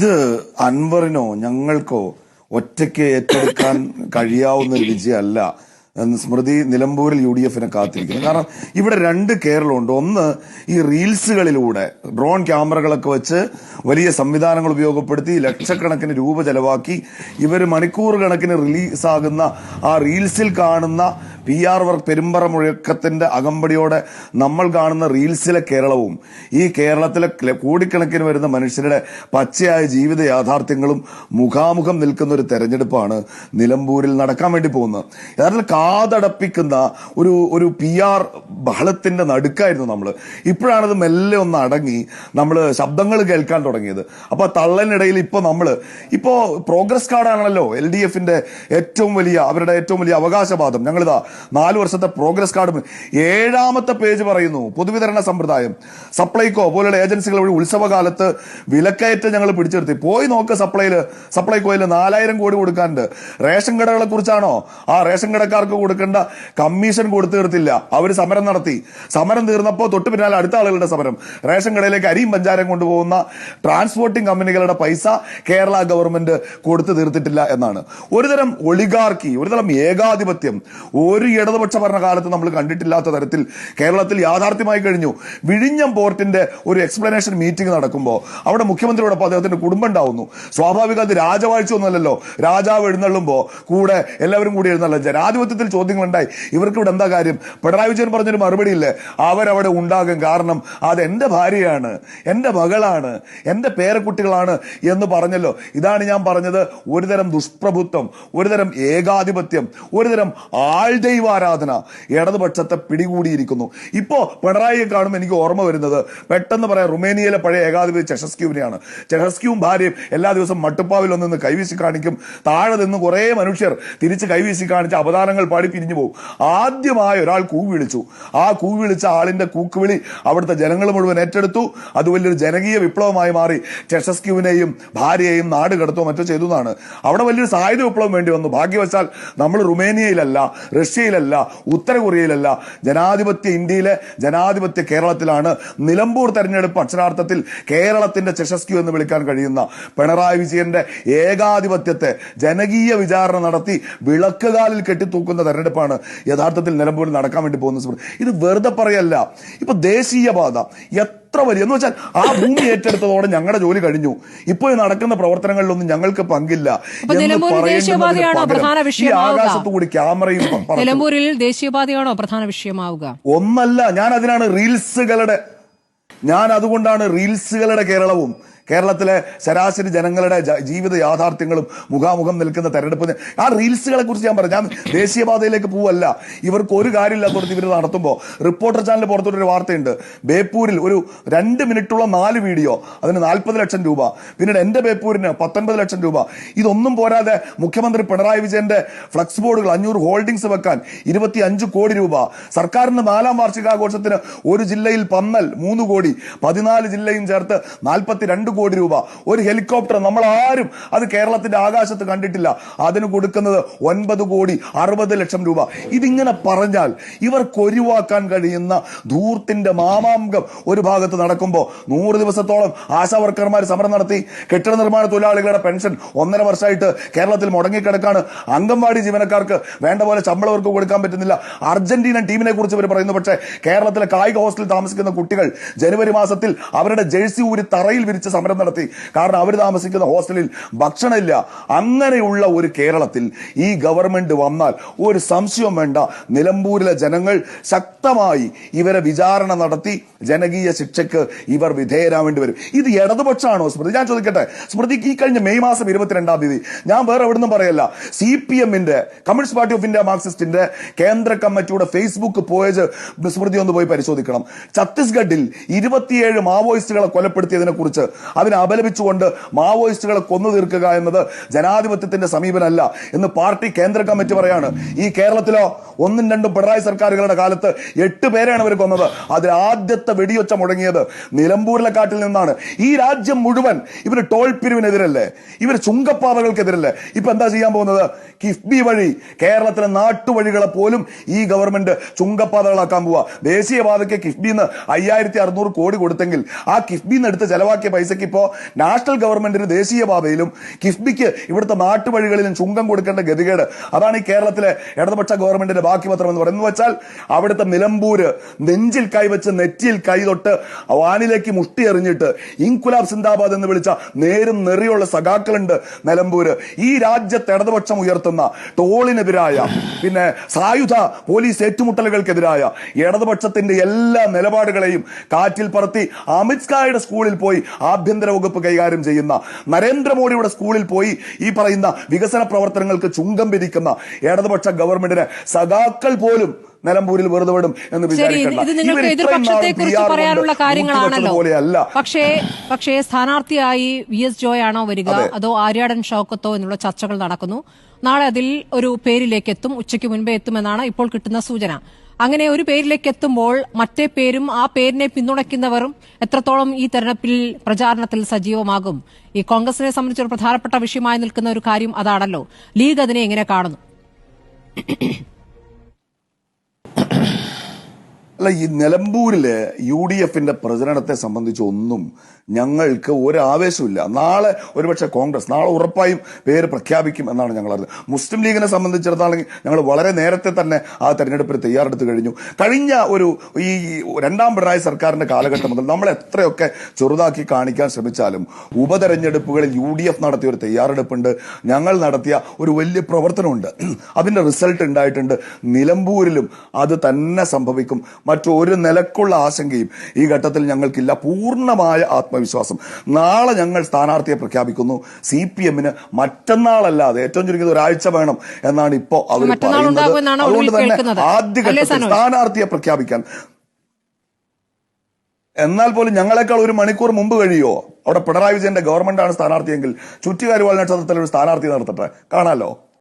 ഇത് അൻവറിനോ ഞങ്ങൾക്കോ ഒറ്റയ്ക്ക് ഏറ്റെടുക്കാൻ കഴിയാവുന്ന ഒരു വിജയമല്ല എന്ന് സ്മൃതി നിലമ്പൂരിൽ യു ഡി എഫിനെ കാത്തിരിക്കുന്നു. കാരണം ഇവിടെ രണ്ട് കേരളമുണ്ട്. ഒന്ന് ഈ റീൽസുകളിലൂടെ ഡ്രോൺ ക്യാമറകളൊക്കെ വെച്ച് വലിയ സംവിധാനങ്ങൾ ഉപയോഗപ്പെടുത്തി ലക്ഷക്കണക്കിന് രൂപ ചെലവാക്കി ഇവർ മണിക്കൂർ കണക്കിന് റിലീസാകുന്ന ആ റീൽസിൽ കാണുന്ന പി ആർ വർക്ക് പെരുമ്പറ മുഴക്കത്തിന്റെ അകമ്പടിയോടെ നമ്മൾ കാണുന്ന റീൽസിലെ കേരളവും ഈ കേരളത്തിലെ കോടിക്കണക്കിന് വരുന്ന മനുഷ്യരുടെ പച്ചയായ ജീവിത യാഥാർത്ഥ്യങ്ങളും മുഖാമുഖം നിൽക്കുന്ന ഒരു തെരഞ്ഞെടുപ്പാണ് നിലമ്പൂരിൽ നടക്കാൻ വേണ്ടി പോകുന്നത്. യഥാർത്ഥത്തിൽ കാതടപ്പിക്കുന്ന ഒരു ഒരു പി ആർ ബഹളത്തിന്റെ നടുക്കായിരുന്നു നമ്മൾ ഇപ്പോഴാണത് മെല്ലെ ഒന്ന് അടങ്ങി നമ്മൾ ശബ്ദങ്ങൾ കേൾക്കാൻ തുടങ്ങിയത്. അപ്പൊ ആ തള്ളലിനിടയിൽ ഇപ്പൊ നമ്മൾ ഇപ്പോ പ്രോഗ്രസ് കാർഡാണല്ലോ എൽ ഡി എഫിന്റെ ഏറ്റവും വലിയ അവരുടെ ഏറ്റവും വലിയ അവകാശവാദം. ഞങ്ങളിതാ നാല് വർഷത്തെ പ്രോഗ്രസ് കാർഡ് ഏഴാമത്തെ പേജ് പറയുന്നു പൊതുവിതരണ സമ്പ്രദായം. സപ്ലൈകോ പോലുള്ള ഏജൻസികൾ വഴി ഉത്സവകാലത്ത് വിലക്കയറ്റം ഞങ്ങൾ പിടിച്ചെടുത്തി. പോയി നോക്ക് സപ്ലൈയിൽ സപ്ലൈകോയിൽ നാലായിരം കോടി കൊടുക്കാനുണ്ട്. റേഷൻ കടകളെ കുറിച്ചാണോ? ആ റേഷൻ കടക്കാർക്ക് കൊടുക്കേണ്ട കമ്മീഷൻ കൊടുത്തു തീർത്തില്ല. അവർ സമരം നടത്തി. സമരം തീർന്നപ്പോൾ തൊട്ട് പിന്നാലെ അടുത്ത ആളുകളുടെ സമരം. റേഷൻ കടയിലേക്ക് അരിയും പഞ്ചാരം കൊണ്ടുപോകുന്ന ട്രാൻസ്പോർട്ടിംഗ് കമ്പനികളുടെ പൈസ കേരള ഗവൺമെന്റ് കൊടുത്തു തീർത്തിട്ടില്ല എന്നാണ്. ഒരുതരം ഒളിഗാർക്കി ഒരുതരം ഏകാധിപത്യം ഒരു ഇടതുപക്ഷ ഭരണകാലത്ത് നമ്മൾ കണ്ടിട്ടില്ലാത്ത തരത്തിൽ കേരളത്തിൽ യാഥാർത്ഥ്യമായി കഴിഞ്ഞു. വിഴിഞ്ഞം പോർട്ടിന്റെ ഒരു എക്സ്പ്ലനേഷൻ മീറ്റിംഗ് നടക്കുമ്പോൾ അവിടെ മുഖ്യമന്ത്രിയോടൊപ്പം അദ്ദേഹത്തിന്റെ കുടുംബം ഉണ്ടാവുന്നു. സ്വാഭാവിക അത് രാജവാഴ്ച ഒന്നുമല്ലല്ലോ. രാജാവ് എഴുന്നള്ളുമ്പോൾ കൂടെ എല്ലാവരും കൂടി എഴുന്നള്ള. ജനാധിപത്യത്തിൽ ചോദ്യങ്ങളുണ്ടായി. ഇവർക്ക് ഇവിടെ എന്താ കാര്യം? പിണറായി വിജയൻ പറഞ്ഞൊരു മറുപടി ഇല്ലേ? അവരവിടെ ഉണ്ടാകും കാരണം അത് എന്റെ ഭാര്യയാണ് എന്റെ മകളാണ് എന്റെ പേരക്കുട്ടികളാണ് എന്ന് പറഞ്ഞല്ലോ. ഇതാണ് ഞാൻ പറഞ്ഞത്. ഒരുതരം ദുഷ്പ്രഭുത്വം ഒരുതരം ഏകാധിപത്യം ഒരുതരം ആൾദൈവാരാധന ഇടതുപക്ഷത്തെ പിടികൂടിയിരിക്കുന്നു. ഇപ്പോ പിണറായിയെ കാണുമ്പോൾ എനിക്ക് ഓർമ്മ വരുന്നത് പെട്ടെന്ന് പറയാം റുമേനിയയിലെ പഴയ ഏകാധിപതി ചെഷസ്ക്യൂവിനെയാണ്. ചെഷസ്ക്യൂവും ഭാര്യയും എല്ലാ ദിവസവും മട്ടുപ്പാവിൽ ഒന്ന് കൈവീശി കാണിക്കും. താഴെ നിന്ന് കുറേ മനുഷ്യർ തിരിച്ച് കൈവീശി കാണിച്ച് അവതാരങ്ങൾ പാടി പിരിഞ്ഞു പോകും. ആദ്യമായി ഒരാൾ കൂവി വിളിച്ചു. ആ കൂവി വിളിച്ച ആളിന്റെ കൂക്കുവിളി അവിടുത്തെ ജനങ്ങൾ മുഴുവൻ ഏറ്റെടുത്തു. അത് വലിയൊരു ജനകീയ വിപ്ലവമായി മാറി. ചെഷസ്ക്യൂവിനെയും ഭാര്യയെയും നാട് കടത്തോ മറ്റോ ചെയ്തു എന്നാണ്. അവിടെ വലിയൊരു സായുധ വിപ്ലവം വേണ്ടി വന്നു. ഭാഗ്യവശാൽ നമ്മൾ റുമേനിയയിലല്ല റഷ്യയിലല്ല ഉത്തര കൊറിയയിലല്ല ജനാധിപത്യ ഇന്ത്യയിലെ ജനാധിപത്യ കേരളത്തിലാണ് നിലമ്പൂർ തെരഞ്ഞെടുപ്പ് അക്ഷരാർത്ഥത്തിൽ കേരളത്തിന്റെ ചെഷസ്ക്യൂ എന്ന് വിളിക്കാൻ കഴിയുന്ന പിണറായി വിജയന്റെ ഏകാധിപത്യത്തെ ജനകീയ വിചാരണ നടത്തി വിളക്കുകാലിൽ കെട്ടിത്തൂക്കുന്ന തെരഞ്ഞെടുപ്പാണ് യഥാർത്ഥത്തിൽ നിലമ്പൂരിൽ നടക്കാൻ വേണ്ടി പോകുന്ന. ഇത് വെറുതെ പറയല്ല ഇപ്പൊ ദേശീയപാത എത്ര വലിയ എന്ന് വെച്ചാൽ ആ ഭൂമി ഏറ്റെടുത്തതോടെ ഞങ്ങളുടെ ജോലി കഴിഞ്ഞു. ഇപ്പോൾ നടക്കുന്ന പ്രവർത്തനങ്ങളിലൊന്നും ഞങ്ങൾക്ക് പങ്കില്ല ഈ ആകാശത്തു കൂടി ക്യാമറയും. നിലമ്പൂരിൽ ദേശീയപാതയാണോ പ്രധാന വിഷയമാവുക? ഒന്നല്ല ഞാൻ അതിനാണ് റീൽസുകളുടെ ഞാൻ അതുകൊണ്ടാണ് റീൽസുകളുടെ കേരളവും കേരളത്തിലെ ശരാശരി ജനങ്ങളുടെ ജീവിത യാഥാർത്ഥ്യങ്ങളും മുഖാമുഖം നിൽക്കുന്ന തെരഞ്ഞെടുപ്പ് ആ റീൽസുകളെ കുറിച്ച് ഞാൻ പറഞ്ഞു ഞാൻ ദേശീയപാതയിലേക്ക് പോവല്ല. ഇവർക്ക് ഒരു കാര്യമില്ലാത്തടത്ത് ഇവർ നടത്തുമ്പോൾ റിപ്പോർട്ടർ ചാനൽ പുറത്തോട്ടൊരു വാർത്തയുണ്ട്. ബേപ്പൂരിൽ ഒരു രണ്ട് മിനിറ്റുള്ള നാല് വീഡിയോ അതിന് നാൽപ്പത് ലക്ഷം രൂപ. പിന്നീട് എന്റെ ബേപ്പൂരിന് പത്തൊൻപത് ലക്ഷം രൂപ. ഇതൊന്നും പോരാതെ മുഖ്യമന്ത്രി പിണറായി വിജയന്റെ ഫ്ലക്സ് ബോർഡുകൾ അഞ്ഞൂറ് ഹോൾഡിംഗ്സ് വെക്കാൻ ഇരുപത്തി അഞ്ച് കോടി രൂപ. സർക്കാരിന്റെ നാലാം വാർഷികാഘോഷത്തിന് ഒരു ജില്ലയിൽ പന്നൽ മൂന്ന് കോടി. പതിനാല് ജില്ലയും ചേർത്ത് നാൽപ്പത്തിരണ്ട് കോടി രൂപ. ഒരു ഹെലികോപ്റ്റർ നമ്മൾ ആരും അത് കേരളത്തിന്റെ ആകാശത്ത് കണ്ടിട്ടില്ല. അതിന് കൊടുക്കുന്നത് ഒൻപത് കോടി അറുപത് ലക്ഷം രൂപ. ഇതിങ്ങനെ പറഞ്ഞാൽ ഇവർക്ക് ഒഴിവാക്കാൻ കഴിയുന്ന ധൂർത്തിന്റെ മാമാങ്കം ഒരു ഭാഗത്ത് നടക്കുമ്പോൾ നൂറ് ദിവസത്തോളം ആശാ വർക്കർമാർ സമരം നടത്തി കെട്ടിട നിർമ്മാണ തൊഴിലാളികളുടെ പെൻഷൻ ഒന്നര വർഷമായിട്ട് കേരളത്തിൽ മുടങ്ങിക്കിടക്കാണ്. അംഗൻവാടി ജീവനക്കാർക്ക് വേണ്ട പോലെ ശമ്പളം അവർക്ക് കൊടുക്കാൻ പറ്റുന്നില്ല. അർജന്റീന ടീമിനെ കുറിച്ച് ഇവർ പറയുന്നു. പക്ഷേ കേരളത്തിലെ കായിക ഹോസ്റ്റലിൽ താമസിക്കുന്ന കുട്ടികൾ ജനുവരി മാസത്തിൽ അവരുടെ ജേഴ്സി ഊരി തറയിൽ വിരിച്ച് സമരം നടത്തി. കാരണം അവർ താമസിക്കുന്ന ഹോസ്റ്റലിൽ ഭക്ഷണമില്ല. അങ്ങനെയുള്ള ഒരു കേരളത്തിൽ ഈ ഗവൺമെന്റ് വന്നാൽ ഒരു സംശയം വേണ്ട. നിലമ്പൂരിലെ ജനങ്ങൾ ശക്തമായി ഇവരെ വിചാരണ നടത്തി ജനകീയ ശിക്ഷയ്ക്ക് ഇവർ വിധേയരാവേണ്ടി വരും. ഇത് ഇടതുപക്ഷമാണോ സ്മൃതി? ഞാൻ ചോദിക്കട്ടെ. സ്മൃതി ഈ കഴിഞ്ഞ മെയ് മാസം ഇരുപത്തിരണ്ടാം തീയതി ഞാൻ വേറെ എവിടുന്നും പറയല്ല. സി പി എമ്മിന്റെ കമ്മ്യൂണിസ്റ്റ് പാർട്ടി ഓഫ് ഇന്ത്യ മാർക്സിസ്റ്റിന്റെ കേന്ദ്ര കമ്മിറ്റിയുടെ ഫേസ്ബുക്ക് പേജ് സ്മൃതി ഒന്ന് പോയി പരിശോധിക്കണം. ഛത്തീസ്ഗഡിൽ ഇരുപത്തിയേഴ് മാവോയിസ്റ്റുകളെ കൊലപ്പെടുത്തിയതിനെ കുറിച്ച് അതിനെ അപലപിച്ചുകൊണ്ട് മാവോയിസ്റ്റുകളെ കൊന്നു തീർക്കുക എന്നത് ജനാധിപത്യത്തിന്റെ സമീപനമല്ല എന്ന് പാർട്ടി കേന്ദ്ര കമ്മിറ്റി പറയാണ്. ഈ കേരളത്തിലോ ഒന്നും രണ്ടും പിണറായി സർക്കാരുകളുടെ കാലത്ത് എട്ട് പേരെയാണ് ഇവർ കൊന്നത്. അതിൽ ആദ്യത്തെ വെടിയൊച്ച മുടങ്ങിയത് നിലമ്പൂരിലെ കാട്ടിൽ നിന്നാണ്. ഈ രാജ്യം മുഴുവൻ ഇവർ ടോൾ പിരിവിനെതിരല്ലേ? ഇവർ ചുങ്കപ്പാതകൾക്കെതിരല്ലേ ഇപ്പൊ എന്താ ചെയ്യാൻ പോകുന്നത്? കിഫ്ബി വഴി കേരളത്തിലെ നാട്ടുവഴികളെ പോലും ഈ ഗവൺമെന്റ് ചുങ്കപ്പാതകളാക്കാൻ പോവാ. ദേശീയപാതയ്ക്ക് കിഫ്ബിന്ന് അയ്യായിരത്തി അറുന്നൂറ് കോടി കൊടുത്തെങ്കിൽ ആ കിഫ്ബിന്ന് എടുത്ത് ചെലവാക്കിയ പൈസയ്ക്ക് ഇപ്പോ നാഷണൽ ഗവൺമെന്റിന് ദേശീയ പാതയിലും കിഫ്ബിക്ക് ഇവിടുത്തെ നാട്ടുവഴികളിലും ചുങ്കം കൊടുക്കേണ്ട ഗതികേട്. അതാണ് ഈ കേരളത്തിലെ ഇടതുപക്ഷ ഗവൺമെന്റിന്റെ ബാക്കി പത്രം എന്ന് പറയുന്നത്. വെച്ചാൽ അവിടുത്തെ നിലമ്പൂര് നെഞ്ചിൽ കൈവച്ച് നെറ്റിയിൽ കൈ തൊട്ട് വാനിലേക്ക് മുഷ്ടി എറിഞ്ഞിട്ട് ഇൻകുലാബ് സിന്ദാബാദ് എന്ന് വിളിച്ച നേരും നെറിയുള്ള സഖാക്കളുണ്ട് നിലമ്പൂര്. ഈ രാജ്യത്തെ ഇടതുപക്ഷം ഉയർത്തുന്ന ടോളിനെതിരായ പിന്നെ സായുധ പോലീസ് ഏറ്റുമുട്ടലുകൾക്കെതിരായ ഇടതുപക്ഷത്തിന്റെ എല്ലാ നിലപാടുകളെയും കാറ്റിൽ പറത്തി അമിത്ഷായുടെ സ്കൂളിൽ പോയി ആഭ്യന്തര വകുപ്പ് കൈകാര്യം ചെയ്യുന്ന നരേന്ദ്രമോദിയുടെ സ്കൂളിൽ പോയി ഈ പറയുന്ന വികസന പ്രവർത്തനങ്ങൾക്ക് ചുങ്കം പിരിക്കുന്ന ഇടതുപക്ഷ ഗവൺമെന്റിന് സഖാക്കൾ പോലും നിലമ്പൂരിൽ വെറുതെ വിടും എന്ന് വിചാരിക്കണ്ട. പക്ഷേ പക്ഷേ സ്ഥാനാർത്ഥിയായി വി എസ് ജോയ് ആണോ വരിക അതോ. ആര്യാടൻ ഷൗക്കത്തോ എന്നുള്ള ചർച്ചകൾ നടക്കുന്നു. നാളെ അതിൽ ഒരു പേരിലേക്ക് എത്തും ഉച്ചയ്ക്ക് മുൻപേ എത്തുമെന്നാണ് ഇപ്പോൾ കിട്ടുന്ന സൂചന. അങ്ങനെ ഒരു പേരിലേക്ക് എത്തുമ്പോൾ മറ്റേ പേരും ആ പേരിനെ പിന്തുണയ്ക്കുന്നവരും എത്രത്തോളം ഈ തെരഞ്ഞെടുപ്പിൽ പ്രചാരണത്തിൽ സജീവമാകും? ഈ കോൺഗ്രസിനെ സംബന്ധിച്ച് ഒരു പ്രധാനപ്പെട്ട വിഷയമായി നിൽക്കുന്ന ഒരു കാര്യം അതാണല്ലോ. ലീഗ് അതിനെ എങ്ങനെ കാണുന്നു? അല്ല ഈ നിലമ്പൂരിലെ യു ഡി എഫിന്റെ പ്രചരണത്തെ സംബന്ധിച്ച് ഒന്നും ഞങ്ങൾക്ക് ഒരു ആവേശമില്ല നാളെ ഒരുപക്ഷെ കോൺഗ്രസ് നാളെ ഉറപ്പായും പേര് പ്രഖ്യാപിക്കും എന്നാണ് ഞങ്ങൾ അറിഞ്ഞത് മുസ്ലിം ലീഗിനെ സംബന്ധിച്ചിടത്തോളം ഞങ്ങൾ വളരെ നേരത്തെ തന്നെ ആ തെരഞ്ഞെടുപ്പിന് തയ്യാറെടുത്ത് കഴിഞ്ഞു. കഴിഞ്ഞ ഒരു ഈ രണ്ടാം പിണറായി സർക്കാരിന്റെ കാലഘട്ടം മുതൽ നമ്മൾ എത്രയൊക്കെ ചെറുതാക്കി കാണിക്കാൻ ശ്രമിച്ചാലും ഉപതെരഞ്ഞെടുപ്പുകളിൽ യു ഡി എഫ് നടത്തിയ ഒരു തയ്യാറെടുപ്പുണ്ട്. ഞങ്ങൾ നടത്തിയ ഒരു വലിയ പ്രവർത്തനമുണ്ട്. അതിന്റെ റിസൾട്ട് ഉണ്ടായിട്ടുണ്ട്. നിലമ്പൂരിലും അത് തന്നെ സംഭവിക്കും. മറ്റൊരു നിലക്കുള്ള ആശങ്കയും ഈ ഘട്ടത്തിൽ ഞങ്ങൾക്കില്ല. പൂർണമായ ആത്മവിശ്വാസം. നാളെ ഞങ്ങൾ സ്ഥാനാർത്ഥിയെ പ്രഖ്യാപിക്കുന്നു. സി പി എമ്മിന് മറ്റന്നാളല്ലാതെ ഏറ്റവും ചുരുങ്ങിയത് ഒരാഴ്ച വേണം എന്നാണ് ഇപ്പോ അവർ പറയുന്നത്. അതുകൊണ്ട് തന്നെ ആദ്യഘട്ടത്തിൽ സ്ഥാനാർത്ഥിയെ പ്രഖ്യാപിക്കാൻ. എന്നാൽ പോലും ഞങ്ങളെക്കാൾ ഒരു മണിക്കൂർ മുമ്പ് കഴിയോ അവിടെ പിണറായി വിജയന്റെ ഗവൺമെന്റാണ് സ്ഥാനാർത്ഥിയെങ്കിൽ ചുറ്റുകാരുവാൾ നക്ഷത്രത്തിൽ ഒരു സ്ഥാനാർത്ഥി നടത്തട്ടെ. കാണാലോ?